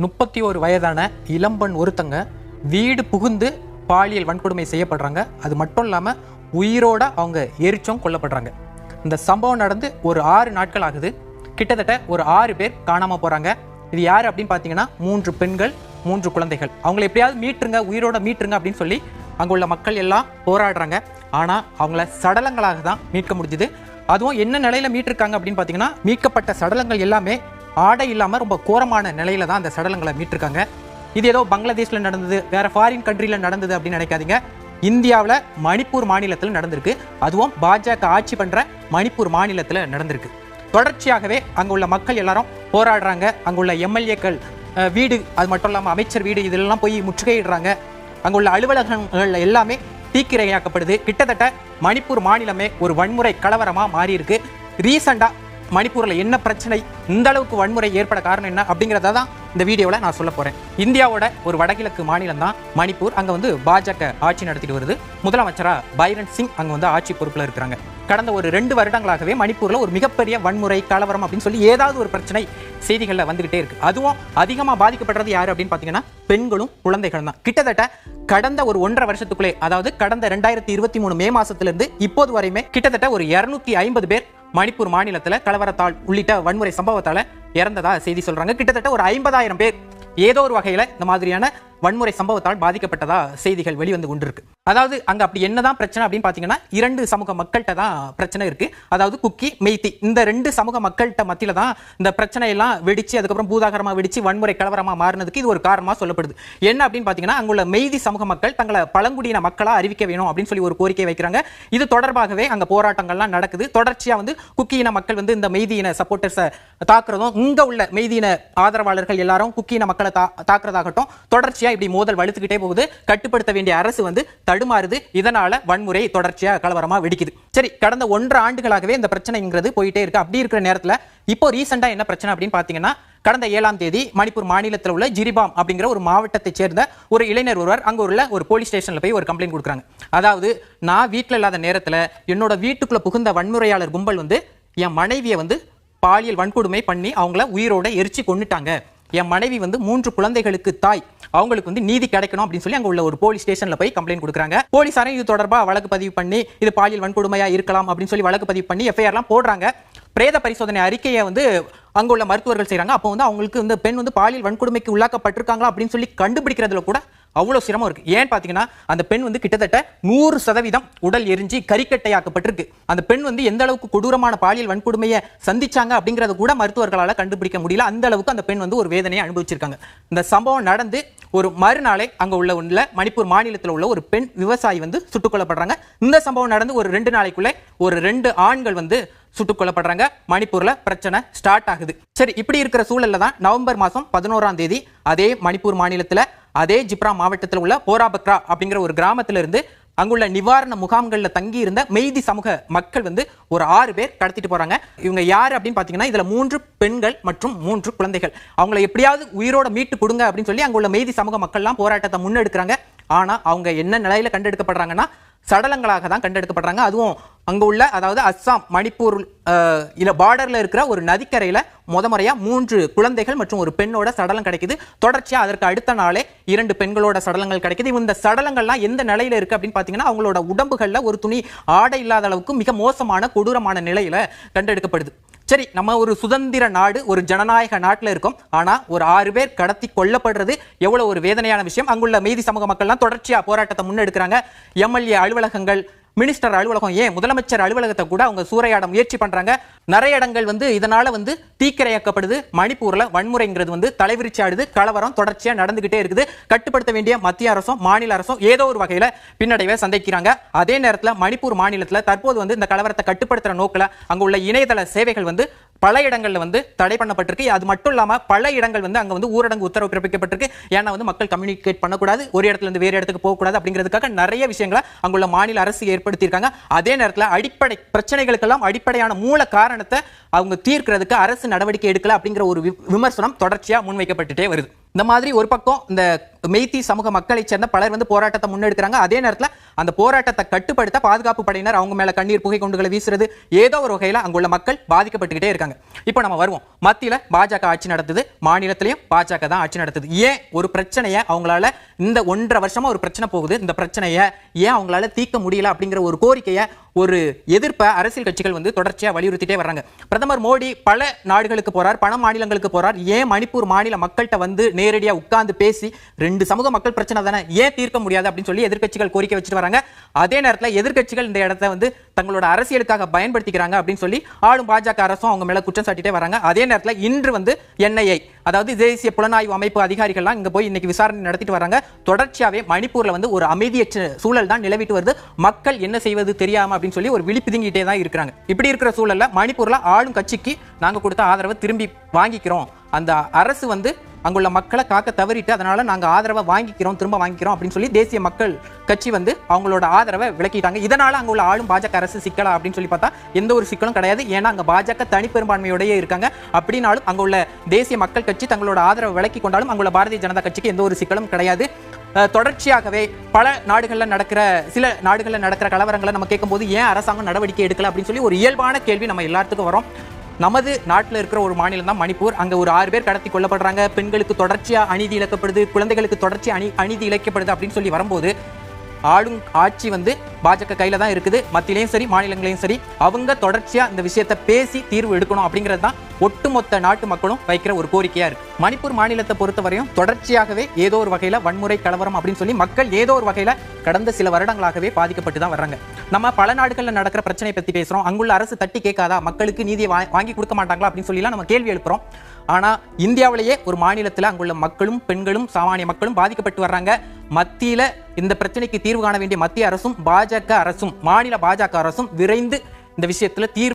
முப்பத்தி ஒரு வயதான இளம்பெண் ஒருத்தங்க வீடு புகுந்து பாலியல் வன்கொடுமை செய்யப்படுறாங்க. அது மட்டும் இல்லாமல் உயிரோட அவங்க எரிச்சும் கொல்லப்படுறாங்க. இந்த சம்பவம் நடந்து ஒரு ஆறு நாட்கள் ஆகுது. கிட்டத்தட்ட ஒரு ஆறு பேர் காணாமல் போகிறாங்க இது யார் அப்படின்னு பார்த்தீங்கன்னா மூன்று பெண்கள் மூன்று குழந்தைகள். அவங்களை எப்படியாவது மீட்டுருங்க உயிரோட மீட்டுருங்க அப்படின்னு சொல்லி அங்கே உள்ள மக்கள் எல்லாம் போராடுறாங்க. ஆனால் அவங்கள சடலங்களாக தான் மீட்க முடிஞ்சுது. அதுவும் என்ன நிலையில மீட்டிருக்காங்க அப்படின்னு பார்த்தீங்கன்னா மீட்கப்பட்ட சடலங்கள் எல்லாமே ஆடை இல்லாமல் ரொம்ப கோரமான நிலையில தான் அந்த சடலங்களை மீட்டிருக்காங்க. இது ஏதோ பங்களாதேஷில் நடந்தது வேற ஃபாரின் கண்ட்ரியில் நடந்தது அப்படின்னு நினைக்காதீங்க. இந்தியாவில் மணிப்பூர் மாநிலத்தில் நடந்திருக்கு. அதுவும் பாஜக ஆட்சி பண்ணுற மணிப்பூர் மாநிலத்தில் நடந்திருக்கு. தொடர்ச்சியாகவே அங்க உள்ள மக்கள் எல்லாரும் போராடுறாங்க. அங்குள்ள எம்எல்ஏக்கள் வீடு அது மட்டும் இல்லாமல் அமைச்சர் வீடு இதெல்லாம் போய் முற்றுகையிடுறாங்க. அங்குள்ள அலுவலகங்கள் எல்லாமே தீக்கிரையாக்கப்படுது. கிட்டத்தட்ட மணிப்பூர் மாநிலமே ஒரு வன்முறை கலவரமாக மாறியிருக்கு. ரீசெண்டாக மணிப்பூரில் என்ன பிரச்சனை இந்த அளவுக்கு வன்முறை ஏற்பட காரணம் என்ன அப்படிங்கிறத தான் இந்த வீடியோவில் நான் சொல்ல போகிறேன் இந்தியாவோட ஒரு வடகிழக்கு மாநிலம் தான் மணிப்பூர். அங்கே வந்து பாஜக ஆட்சி நடத்திட்டு வருது. முதலமைச்சரா பைரன் சிங் அங்கே வந்து ஆட்சி பொறுப்பில் இருக்கிறாங்க. கடந்த ஒரு ரெண்டு வருடங்களாகவே மணிப்பூரில் ஒரு மிகப்பெரிய வன்முறை கலவரம் அப்படின்னு சொல்லி ஏதாவது ஒரு பிரச்சனை செய்திகளில் வந்துகிட்டே இருக்கு. அதுவும் அதிகமாக பாதிக்கப்படுறது யாரு அப்படின்னு பார்த்தீங்கன்னா பெண்களும் குழந்தைகளும் தான். கிட்டத்தட்ட கடந்த ஒரு ஒன்றரை வருஷத்துக்குள்ளே அதாவது கடந்த ரெண்டாயிரத்தி இருபத்தி மூணு மே மாசத்துலேருந்து இப்போது வரையுமே கிட்டத்தட்ட ஒரு இரநூத்தி ஐம்பது பேர் மணிப்பூர் மாநிலத்தில் கலவரத்தால் உள்ளிட்ட வன்முறை சம்பவத்தால் இறந்ததா செய்தி சொல்றாங்க. கிட்டத்தட்ட ஒரு ஐம்பதாயிரம் பேர் ஏதோ ஒரு வகையில இந்த மாதிரியான வன்முறை சம்பவத்தால் பாதிக்கப்பட்டதா செய்திகள் வெளிவந்து கொண்டிருக்கு. அதாவது அங்க அப்படி என்னதான் பிரச்சனை அப்படின்னு பாத்தீங்கன்னா இரண்டு சமூக மக்கள்கிட்ட தான் பிரச்சனை இருக்கு. அதாவது குக்கி மெய்த்தி இந்த ரெண்டு சமூக மக்கள்கிட்ட மத்தியில தான் இந்த பிரச்சனை எல்லாம் வெடிச்சு அதுக்கப்புறம் பூதாகரமா வெடிச்சு வன்முறை கலவரமா மாறினதுக்கு இது ஒரு காரணமா சொல்லப்படுது. என்ன அப்படின்னு பாத்தீங்கன்னா அங்குள்ள மெய்தி சமூக மக்கள் தங்களை பழங்குடியின மக்களா அறிவிக்க வேணும் அப்படின்னு சொல்லி ஒரு கோரிக்கை வைக்கிறாங்க. இது தொடர்பாகவே அங்க போராட்டங்கள்லாம் நடக்குது. தொடர்ச்சியா வந்து குக்கியின மக்கள் வந்து இந்த மெய்தியின சப்போர்ட்டர்ஸை தாக்குறதும் இங்க உள்ள மெய்தியின ஆதரவாளர்கள் எல்லாரும் குக்கியின மக்களை தா தாக்குறதாகட்டும் தொடர்ச்சியா இப்படி மோதல் வலுத்துக்கிட்டே போகுது. கட்டுப்படுத்த வேண்டிய அரசு வந்து தடுமாறுது. இதனால வன்முறை தொடர்ச்சியா கலவரமா வெடிக்குது. சரி கடந்த ஒன்றரை ஆண்டுகளாகவே இந்த பிரச்சனைங்கிறது போயிட்டே இருக்கு. அப்படி இருக்கிற நேரத்துல இப்போ ரீசெண்டா என்ன பிரச்சனை அப்படின்னு பாத்தீங்கன்னா கடந்த ஏழாம் தேதி மணிப்பூர் மாநிலத்தில் உள்ள ஜிரிபாம் அப்படிங்கிற ஒரு மாவட்டத்தை சேர்ந்த ஒரு இளைஞர் ஒருவர் அங்க உள்ள ஒரு போலீஸ் ஸ்டேஷன்ல போய் ஒரு கம்ப்ளைண்ட் கொடுக்குறாங்க. அதாவது நான் வீட்டில் இல்லாத நேரத்துல என்னோட வீட்டுக்குள்ள புகுந்த வன்முறையாளர் கும்பல் வந்து என் மனைவியை வந்து பாலியல் வன்கொடுமை பண்ணி அவங்கள உயிரோட எரிச்சு கொண்டுட்டாங்க என் மனைவி வந்து மூன்று குழந்தைகளுக்கு தாய். அவங்களுக்கு வந்து நீதி கிடைக்கணும் அப்படின்னு சொல்லி அங்க உள்ள ஒரு போலீஸ் ஸ்டேஷன்ல போய் கம்ப்ளைண்ட் கொடுக்குறாங்க. போலீஸாரையும் இது தொடர்பாக வழக்கு பதிவு பண்ணி இது பாலியல் வன்கொடுமையா இருக்கலாம் அப்படின்னு சொல்லி வழக்கு பதிவு பண்ணி எஃப்ஐஆர்லாம் போடுறாங்க. பிரேத பரிசோதனை அறிக்கையை வந்து அங்குள்ள மருத்துவர்கள் செய்கிறாங்க அப்போ வந்து அவங்களுக்கு வந்து பெண் வந்து பாலியல் வன்கொடுமைக்கு உள்ளாக்கப்பட்டிருக்காங்களா அப்படின்னு சொல்லி கண்டுபிடிக்கிறதுல கூட அவ்வளோ சிரமம் இருக்குது ஏன் பார்த்தீங்கன்னா அந்த பெண் வந்து கிட்டத்தட்ட நூறு சதவீதம் உடல் எரிஞ்சு கறிக்கட்டையாக்கப்பட்டிருக்கு அந்த பெண் வந்து எந்த அளவுக்கு கொடூரமான பாலியல் வன்கொடுமையை சந்திச்சாங்க அப்படிங்கிறத கூட மருத்துவர்களால் கண்டுபிடிக்க முடியல. அந்த அளவுக்கு அந்த பெண் வந்து ஒரு வேதனையை அனுபவிச்சிருக்காங்க. இந்த சம்பவம் நடந்து ஒரு மறுநாளே அங்கே உள்ள உள்ள மணிப்பூர் மாநிலத்தில் உள்ள ஒரு பெண் விவசாயி வந்து சுட்டுக் கொல்லப்படுறாங்க இந்த சம்பவம் நடந்து ஒரு ரெண்டு நாளைக்குள்ளே ஒரு ரெண்டு ஆண்கள் வந்து சுட்டுக் கொல்லப்படுறாங்க மணிப்பூரில் பிரச்சனை ஸ்டார்ட் ஆகுது. சரி இப்படி இருக்கிற சூழல்ல தான் நவம்பர் மாதம் பதினோராம் தேதி அதே மணிப்பூர் மாநிலத்தில் அதே ஜிப்ரா மாவட்டத்தில் உள்ள போராபக்ரா அப்படிங்கிற ஒரு கிராமத்திலிருந்து அங்குள்ள நிவாரண முகாம்களில் தங்கி இருந்த மெய்தி சமூக மக்கள் வந்து ஒரு ஆறு பேர் கடத்திட்டு போறாங்க. இவங்க யார் அப்படின்னு பாத்தீங்கன்னா இதுல மூன்று பெண்கள் மற்றும் மூன்று குழந்தைகள். அவங்கள எப்படியாவது உயிரோட மீட்டு கொடுங்க அப்படின்னு சொல்லி அங்குள்ள மெய்தி சமூக மக்கள்லாம் போராட்டத்தை முன்னெடுக்கிறாங்க. ஆனா அவங்க என்ன நிலையில கண்டெடுக்கப்படுறாங்கன்னா சடலங்களாக தான் கண்டெடுக்கப்படுறாங்க. அதுவும் அங்கே உள்ள அதாவது அஸ்ஸாம் மணிப்பூர் இல்லை பார்டரில் இருக்கிற ஒரு நதிக்கரையில் முத முறையா மூன்று குழந்தைகள் மற்றும் ஒரு பெண்ணோட சடலம் கிடைக்குது. தொடர்ச்சியா அதற்கு அடுத்த நாளே இரண்டு பெண்களோட சடலங்கள் கிடைக்குது. இந்த சடலங்கள்லாம் எந்த நிலையில இருக்கு அப்படின்னு பாத்தீங்கன்னா அவங்களோட உடம்புகள்ல ஒரு துணி ஆடை இல்லாத அளவுக்கு மிக மோசமான கொடூரமான நிலையில கண்டெடுக்கப்படுது. சரி நம்ம ஒரு சுதந்திர நாடு ஒரு ஜனநாயக நாட்டில் இருக்கோம். ஆனால் ஒரு ஆறு பேர் கடத்தி கொல்லப்படுறது எவ்வளோ ஒரு வேதனையான விஷயம். அங்குள்ள மீதி சமூக மக்கள்லாம் தொடர்ச்சியாக போராட்டத்தை முன்னெடுக்கிறாங்க. எம்எல்ஏ அலுவலகங்கள் மினிஸ்டர் அலுவலகம் ஏன்? முதலமைச்சர் அலுவலகத்தை கூட அவங்க சூறையாட முயற்சி பண்றாங்க. நிறைய இடங்கள் வந்து இதனால வந்து தீக்கிரையாக்கப்படுது. மணிப்பூர்ல வன்முறைங்கிறது வந்து தலைவிரிச்சாடுது. கலவரம் தொடர்ச்சியா நடந்துகிட்டே இருக்குது. கட்டுப்படுத்த வேண்டிய மத்திய அரசும் மாநில அரசும் ஏதோ ஒரு வகையில பின்னடைவை சந்திக்கிறாங்க. அதே நேரத்தில் மணிப்பூர் மாநிலத்தில் தற்போது வந்து இந்த கலவரத்தை கட்டுப்படுத்துற நோக்கில் அங்க உள்ள இணையதள சேவைகள் வந்து பல இடங்களில் வந்து தடை பண்ணப்பட்டிருக்கு. அது மட்டும் இல்லாமல் பல இடங்கள் வந்து அங்கே வந்து ஊரடங்கு உத்தரவு பிறப்பிக்கப்பட்டிருக்கு. ஏன்னா வந்து மக்கள் கம்யூனிகேட் பண்ணக்கூடாது. ஒரு இடத்துல இருந்து வேறு இடத்துக்கு போகக்கூடாது அப்படிங்கிறதுக்காக நிறைய விஷயங்களை அங்குள்ள மாநில அரசு ஏற்படுத்தியிருக்காங்க. அதே நேரத்தில் அடிப்படை பிரச்சனைகளுக்கெல்லாம் அடிப்படையான மூல காரணத்தை அவங்க தீர்க்கிறதுக்கு அரசு நடவடிக்கை எடுக்கல அப்படிங்கிற ஒரு விமர்சனம் தொடர்ச்சியா முன்வைக்கப்பட்டுட்டே வருது. இந்த மாதிரி ஒரு பக்கம் இந்த மெய்த்தி சமூக மக்களைச் சேர்ந்த பலர் வந்து போராட்டத்தை முன்னெடுக்கிறாங்க. அதே நேரத்தில் அந்த போராட்டத்தை கட்டுப்படுத்த பாதுகாப்பு படையினர் அவங்க மேல கண்ணீர் புகை குண்டுகளை வீசுறது ஏதோ ஒரு வகையில் அங்குள்ள மக்கள் பாதிக்கப்பட்டுக்கிட்டே இருக்காங்க. இப்போ நம்ம வருவோம். மத்தியில் பாஜக ஆட்சி நடத்துது மாநிலத்திலையும் பாஜக தான் ஆட்சி நடத்துது ஏன் ஒரு பிரச்சனையை அவங்களால இந்த ஒன்றரை வருஷமா ஒரு பிரச்சனை போகுது இந்த பிரச்சனையை ஏன் அவங்களால தீர்க்க முடியல அப்படிங்கிற ஒரு கோரிக்கையை ஒரு எதிர்ப்பை அரசியல் கட்சிகள் வந்து தொடர்ச்சியாக வலியுறுத்திட்டே வர்றாங்க. பிரதமர் மோடி பல நாடுகளுக்கு போறார் பல மாநிலங்களுக்கு போறார். ஏன் மணிப்பூர் மாநில மக்கள்கிட்ட வந்து நேரடியாக உட்கார்ந்து பேசி ரெண்டு சமூக மக்கள் பிரச்சனை தானே? ஏன் தீர்க்க முடியாது அப்படின்னு சொல்லி எதிர்கட்சிகள் கோரிக்கை வச்சுட்டு வராங்க. அதே நேரத்தில் எதிர்க்கட்சிகள் இந்த இடத்த வந்து தங்களோட அரசியலுக்காக பயன்படுத்திக்கிறாங்க அப்படின்னு சொல்லி ஆளும் பாஜக அரசும் அவங்க மேல குற்றம் சாட்டிட்டே வராங்க. அதே நேரத்தில் இன்று வந்து என்ஐஏ அதாவது தேசிய புலனாய்வு அமைப்பு அதிகாரிகள்லாம் இங்கே போய் இன்னைக்கு விசாரணை நடத்திட்டு வராங்க. தொடர்ச்சியாகவே மணிப்பூரில் வந்து ஒரு அமைதியற்ற சூழல் தான் நிலவிட்டு வருது. மக்கள் என்ன செய்வது தெரியாமல் அப்படின்னு சொல்லி ஒரு விழிப்புதுங்கிட்டே தான் இருக்கிறாங்க. இப்படி இருக்கிற சூழலில் மணிப்பூரில் ஆளும் கட்சிக்கு நாங்கள் கொடுத்த ஆதரவை திரும்பி வாங்கிக்கிறோம். அந்த அரசு வந்து அங்குள்ள மக்களை காக்க தவறிட்டு அதனால நாங்க ஆதரவை வாங்கிக்கிறோம் திரும்ப வாங்கிக்கிறோம் அப்படின்னு சொல்லி தேசிய மக்கள் கட்சி வந்து அவங்களோட ஆதரவை விலக்கிட்டாங்க இதனால அங்குள்ள ஆளும் பாஜக அரசு சிக்கலா அப்படின்னு சொல்லி பார்த்தா எந்த ஒரு சிக்கலும் கிடையாது. ஏன்னா அங்க பாஜக தனிப்பெரும்பான்மையோடயே இருக்காங்க. அப்படின்னாலும் அங்குள்ள தேசிய மக்கள் கட்சி தங்களோட ஆதரவை விலக்கி கொண்டாலும் அங்குள்ள பாரதிய ஜனதா கட்சிக்கு எந்த ஒரு சிக்கலும் கிடையாது. தொடர்ச்சியாகவே பல நாடுகளில் நடக்கிற சில நாடுகளில் நடக்கிற கலவரங்களை நம்ம கேட்கும்போது ஏன் அரசாங்கம் நடவடிக்கை எடுக்கல அப்படின்னு சொல்லி ஒரு இயல்பான கேள்வி நம்ம எல்லாத்துக்கும் வரும். நமது நாட்டில் இருக்கிற ஒரு மாநிலம் தான் மணிப்பூர். அங்கே ஒரு ஆறு பேர் கடத்தி கொல்லப்படுறாங்க. பெண்களுக்கு தொடர்ச்சியாக அநீதி இழக்கப்படுது. குழந்தைகளுக்கு தொடர்ச்சி அணி அநீதி இழைக்கப்படுது அப்படின்னு சொல்லி வரும்போது ஆளும் ஆட்சி வந்து பாஜக கையில் தான் இருக்குது. மத்தியிலையும் சரி மாநிலங்களையும் சரி. அவங்க தொடர்ச்சியாக இந்த விஷயத்தை பேசி தீர்வு எடுக்கணும் அப்படிங்கிறது தான் ஒட்டுமொத்த நாட்டு மக்களும் வைக்கிற ஒரு கோரிக்கையாக இருக்குது மணிப்பூர் மாநிலத்தை பொறுத்தவரையும் தொடர்ச்சியாகவே ஏதோ ஒரு வகையில் வன்முறை கலவரம் அப்படின்னு சொல்லி மக்கள் ஏதோ ஒரு வகையில் கடந்த சில வருடங்களாகவே பாதிக்கப்பட்டு தான் வர்றாங்க. நம்ம பல நாடுகளில் நடக்கிற பிரச்சனை பத்தி பேசுறோம். அங்குள்ள அரசு தட்டி கேட்காதா? மக்களுக்கு நீதியை வாங்கி கொடுக்க மாட்டாங்களா? அப்படின்னு சொல்லிலாம் நம்ம கேள்வி எழுப்புறோம். ஆனா இந்தியாவிலேயே ஒரு மாநிலத்தில் அங்குள்ள மக்களும் பெண்களும் சாமானிய மக்களும் பாதிக்கப்பட்டு வர்றாங்க. மத்தியில இந்த பிரச்சனைக்கு தீர்வு காண வேண்டிய மத்திய அரசும் பாஜக அரசும் மாநில பாஜக அரசும் விரைந்து இந்த விஷயத்துல தீர்வு